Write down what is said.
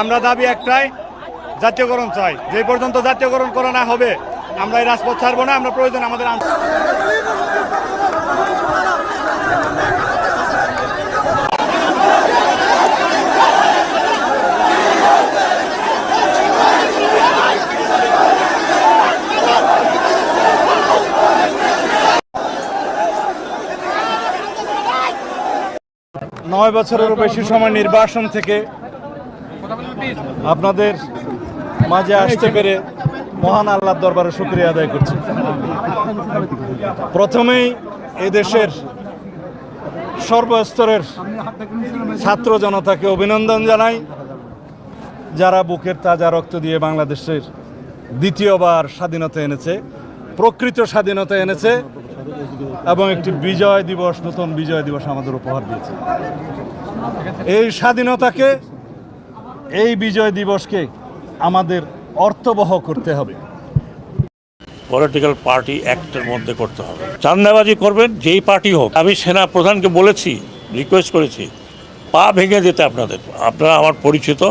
আমরা দাবি একটাই, জাতীয়করণ চাই। যে পর্যন্ত জাতীয়করণ করা না হবে, আমরা এই রাজপথ ছাড়বো না, আমরা প্রয়োজন আমাদের নয় বছরেরও বেশি সময় নির্বাসন থেকে আপনাদের মাঝে আসতে পেরে মহান আল্লাহর দরবারে শুক্রিয়া আদায় করছি। প্রথমেই এদেশের সর্বস্তরের ছাত্র জনতাকে অভিনন্দন জানাই, যারা বুকের তাজা রক্ত দিয়ে বাংলাদেশের দ্বিতীয়বার স্বাধীনতা এনেছে, প্রকৃত স্বাধীনতা এনেছে, এবং একটি বিজয় দিবস, নতুন বিজয় দিবস আমাদের উপহার দিয়েছে। এই স্বাধীনতাকে এই বিজয় দিবসকে আমাদের অর্থবহ করতে হবে। পলিটিক্যাল পার্টি অ্যাক্টের মধ্যে করতে হবে। চান্দাবাজি করবেন, যেই পার্টি হোক। আমি সেনা প্রধানকে বলেছি, রিকোয়েস্ট করেছি, পা ভেঙে যেতে আপনাদের। আপনারা আমার পরিচিত।